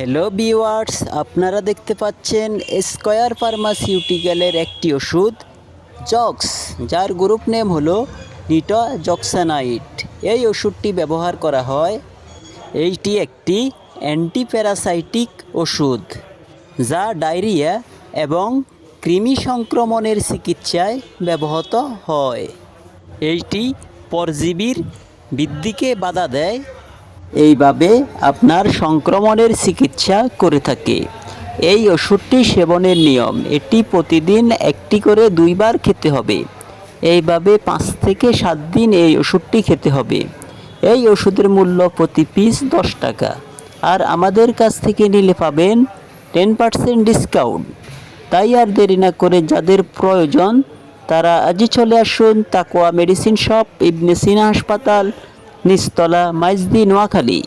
Hello viewers আপনারা দেখতে পাচ্ছেন স্কয়ার ফার্মাসিউটিক্যালের একটি ওষুধ জক্স যার গ্রুপ নেম হলো নিটা জক্সানাইট এই ওষুধটি ব্যবহার করা হয়, এইটি একটি অ্যান্টিপ্যারাসাইটিক ওষুধ, যা ডায়রিয়া এবং কৃমি সংক্রমণের চিকিৎসায় ব্যবহৃত হয়। এইটি পরজীবীর বৃদ্ধিকে বাধা দেয় এইভাবে আপনার সংক্রমণের চিকিৎসা করে থাকে। এই ওষুধটি সেবনের নিয়ম। এটি প্রতিদিন একটি করে দুইবার খেতে হবে। এইভাবে পাঁচ থেকে সাত দিন এই ওষুধটি খেতে হবে। এই ওষুধের মূল্য প্রতি পিস দশ টাকা। আর আমাদের কাছ থেকে নিলে পাবেন টেন পার্সেন্ট ডিসকাউন্ট। তাই আর দেরি না করে যাদের প্রয়োজন, তারা আজই চলে আসুন তাকোয়া মেডিসিন শপ, ইবনে সিনা হাসপাতাল নিচতলা মাইজদি নোয়াখালী।